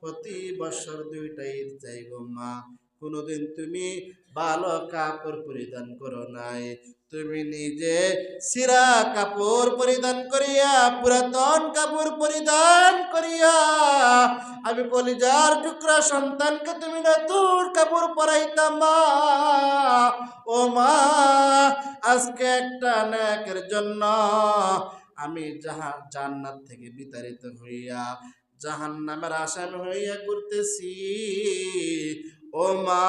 প্রতি বছর দুইটা ঈদ যাই গো মা। কোনোদিন তুমি ভালো কাপড় পরিধান করো নাই। তুমি নিজে সিরা কাপড় পরিধান করিয়া, পুরাতন কাপড় পরিধান করিয়া, আমি কলিজার টুকরা সন্তানকে তুমি নতুন কাপড় পরাইতাম মা। ও মা, আজকে একটা নাকের জন্য আমি যাহা জান্নাত থেকে বিতাড়িত হইয়া জাহান নামের আসামি হইয়া করতেছি ও মা,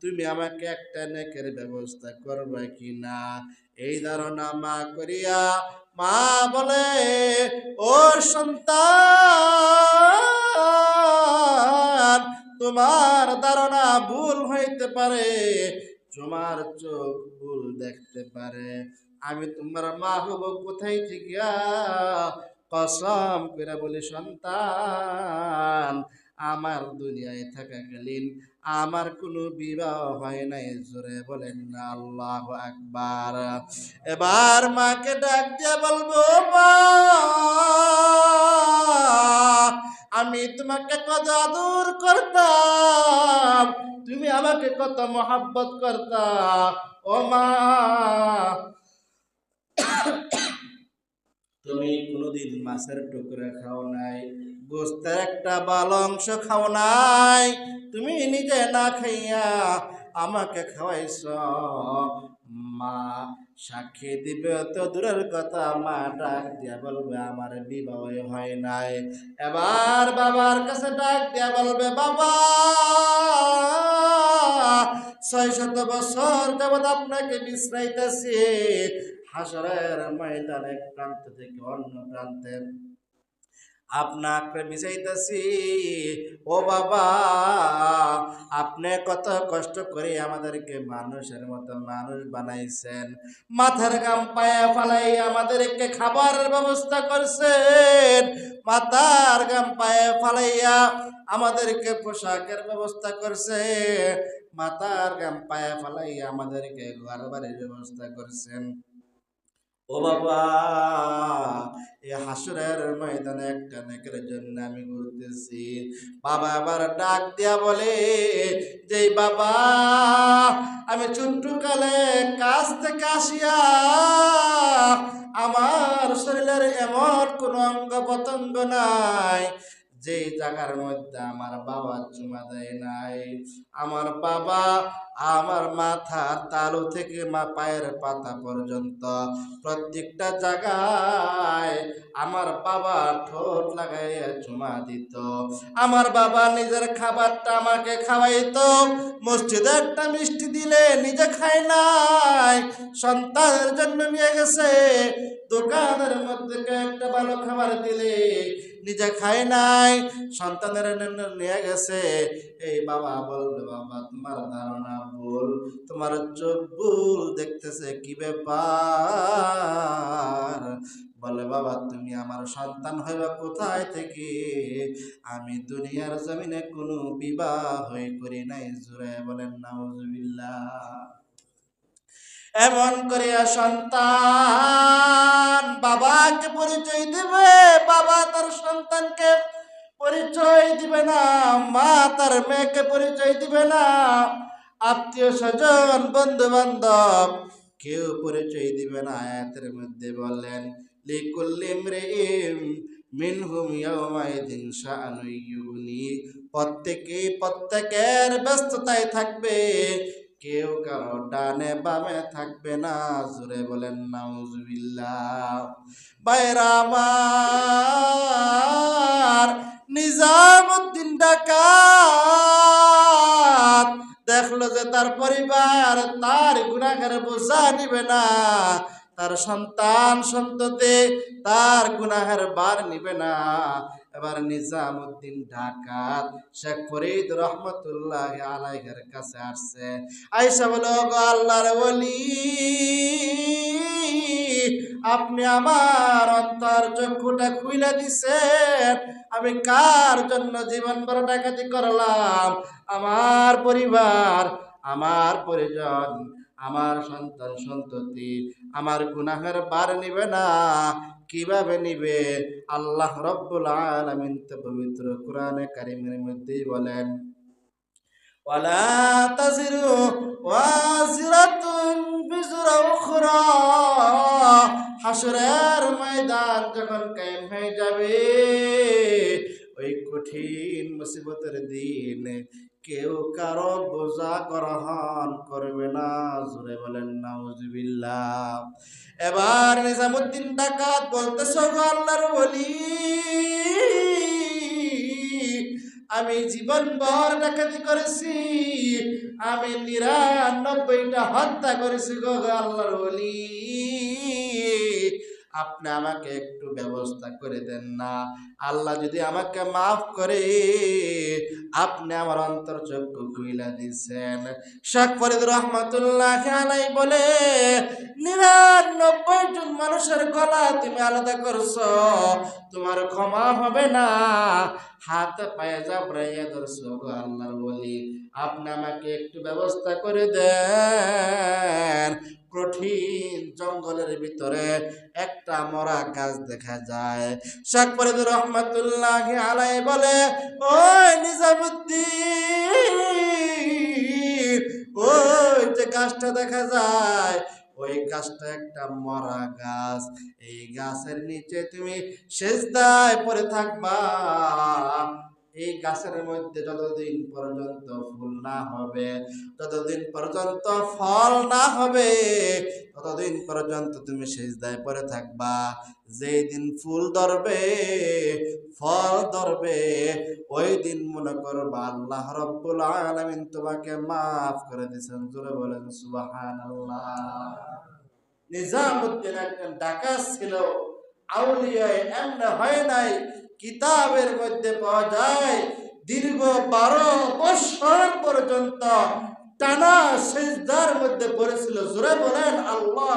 তুমি আমাকে একটা নেকের ব্যবস্থা করবে কি না এই ধারণা মা করিয়া, মা বলে, ও সন্তান, তোমার ধারণা ভুল হইতে পারে, তোমার চোখ ভুল দেখতে পারে। আমি তোমার মা হব কোথায় থেকে? কসম করে বলি সন্তান, আমার দুনিয়ায় থাকাকালীন আমার কোনো বিবাহ হয় নাই, জোরে বলেন না, আল্লাহ আকবার। এবার মাকে ডাক দিয়ে বলব আমি তোমাকে কত আদর করতাম, তুমি আমাকে কত মহাব্বত করতাম ও মা তুমি কোনোদিন মাছের টুকরা খাও নাই, গোস্তের একটা বাল অংশ খাও নাই, তুমি নিজে না খাইয়া আমাকে খাওয়াইছ। মা সাক্ষী দিবে তো দূরের কথা, মা ডাক দিয়া বলবে, আমার বিবাহ হয় নাই। এবার বাবার কাছে ডাক দিয়া বলবে, বাবা, ছয় শত বছর যাবৎ আপনাকে বিশ্রাইতেছি। হাসরের ময়দান প্রান্ত থেকে অন্য প্রান্তে। আপনাকে মিশাইতেছি, ও বাবা, আপনি কত কষ্ট করে আমাদেরকে মানুষের মতো মানুষ বানাইছেন। মাথার গাম পায়ে ফালাই আমাদেরকে খাবারের ব্যবস্থা করছেন। মাথার গাম পায়ে ফালাইয়া আমাদেরকে পোশাকের ব্যবস্থা করছে মাথার গাম পায়ে ফালাইয়া আমাদেরকে ঘর বাড়ির ব্যবস্থা করছেন। ও বাবা এই হাসুরের ময়দানে একটা নেকের জন্য আমি ঘুরতেছি। বাবা আবার ডাক দিয়া বলে যে বাবা, আমি কালে কাশতে আসিয়া আমার শরীরের এমন কোনো অঙ্গ পতঙ্গ নাই যে জায়গার মধ্যে আমার বাবা চুমা দেয় নাই, আমার বাবা আমার মাথা তালু থেকে মা পায়ের পাতা পর্যন্ত প্রত্যেকটা জায়গায় আমার বাবা ঠোঁট লাগাইয়া চুমা দিত। আমার বাবা নিজের খাবারটা আমাকে খাওয়াইতো, মসজিদে একটা মিষ্টি দিলে নিজে খায় নাই, সন্তানের জন্য নিয়ে গেছে, দোকানের মধ্যে একটা ভালো খাবার দিলে নিজে খায় নাই। সন্তানের নিয়ে গেছে। এই বাবা বলবে বাবা, তোমার ধারণা ভুল। তোমার চোখ ভুল দেখতেছে, কি ব্যাপার? বলে, বাবা, তুমি আমার সন্তান হইবা কোথায় থেকে? আমি দুনিয়ার জমিনে কোনো বিবাহ হয়ে করি নাই। জুড়ে বলেন, নাউজুবিল্লাহ। এমন করিয়া সন্তান বাবাকে পরিচয় দিবে, বাবা তার সন্তানকে পরিচয় দিবে না, মা তার মেয়েকে পরিচয় দিবে না। আত্মীয় স্বজন বন্ধু বান্ধব কেউ পরিচয় দিবে না। আয়াতের মধ্যে বললেন প্রত্যেকে প্রত্যেকের ব্যস্ততায় থাকবে কেউ কারও ডানে বামে থাকবে না। জোরে বলেন, নাউজুবিল্লাহ। বাইরা আমার নিজামুদ্দিন ডাকাত দেখল যে তার পরিবার তার গুণাগারে বোঝা নিবে না। তার সন্তান সন্ততি তার গুনাহের বার নিবে না। এবার নিজামুদ্দিন ঢাকাত শেখ ফরিদ রহমতুল্লাহ আলাইহের কাছে আসছে। আইসা বলো আল্লাহর বলি আপনি আমার অন্তর চক্ষুটা খুইলা দিছেন। আমি কার জন্য জীবন বড় ডাকাতি করলাম? আমার পরিবার, আমার পরিজন আমার সন্তান সন্ততি, আমার গুনাহের বার নিবে না। কীভাবে নিবে? আল্লাহ রব্বুল আলামিন তো পবিত্র কোরআনে কারিমের মধ্যেই বলেন, ওয়ালা তাজিরু ওয়াজিরাতুন বিজরা উখরা। হাসরের ময়দান যখন কায়েম হয়ে যাবে, ওই কঠিন মুসিবতের দিন কেউ কারও বোঝা গ্রহণ করবে না। জোরে বলেন, নাউজুবিল্লাহ। এবার নিজামুদ্দিন ডাকাত বলতেছ গো আল্লাহর বলি আমি জীবন ভর ডাকাতি করেছি, আমি নিরানব্বইটা হত্যা করেছি গো আল্লাহর বলি আপনি আমাকে একটু ব্যবস্থা করে দেন না। আল্লাহ যদি আমাকে মাফ করে, আপনি আমার অন্তর চক্ষু খুইলা দিচ্ছেন ফরিদ রহমতুল্লাহ আলাই বলে, নিরানব্বই জন মানুষের গলা তুমি আলাদা করছ। ক্ষমা হবে না। হাতে পায়ে জাবরাইয়া ধরছো গো আল্লাহর বলি আপনি আমাকে একটু ব্যবস্থা করে দেন। কঠিন জঙ্গলের ভিতরে একটা মরা গাছ দেখা যায়। শাক ফরিদ রহমতুল্লাহ আলাই বলে, ওই নিজামুদ্দিন, ওই যে গাছটা দেখা যায় ওই গাছটা একটা মরা গাছ। এই গাছের নিচে তুমি শেষদায় পরে থাকবা। এই গাছের মধ্যে যতদিন পর্যন্ত ফুল না হবে, যতদিন পর্যন্ত ফল না হবে, ততদিন পর্যন্ত তুমি সেজদায় পরে থাকবা। যেই দিন ফুল ধরবে, ফল ধরবে, ওই দিন মনে করবা আল্লাহ রব্বুল আলামিন তোমাকে মাফ করে দিয়েছেন। জোরে বলেন, সুবহানাল্লাহ। নিজামুদ্দিন একজন ডাকাত ছিল। আউলিয়ায় এমন হয় নাই কিতাবের মধ্যে পাওয়া যায়, দীর্ঘ বারো বছর পর্যন্ত টানা সেজদার মধ্যে পড়েছিল। জোরে বলেন, আল্লাহ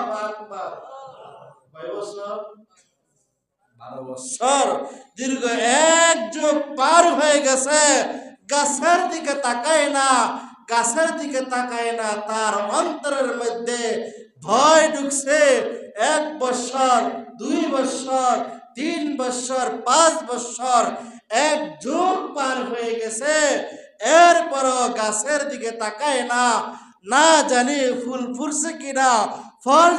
দীর্ঘ এক যুগ পার হয়ে গেছে। গাছের দিকে তাকায় না, গাছের দিকে তাকায় না, তার অন্তরের মধ্যে ভয় ঢুকছে। এক বছর দুই বছর তিন বছর পাঁচ বছর এক যুগ পার হয়ে গেছে। এরপরও গাছের দিকে তাকায় না। না জানি ফুল ফুরছে কিনা। ফল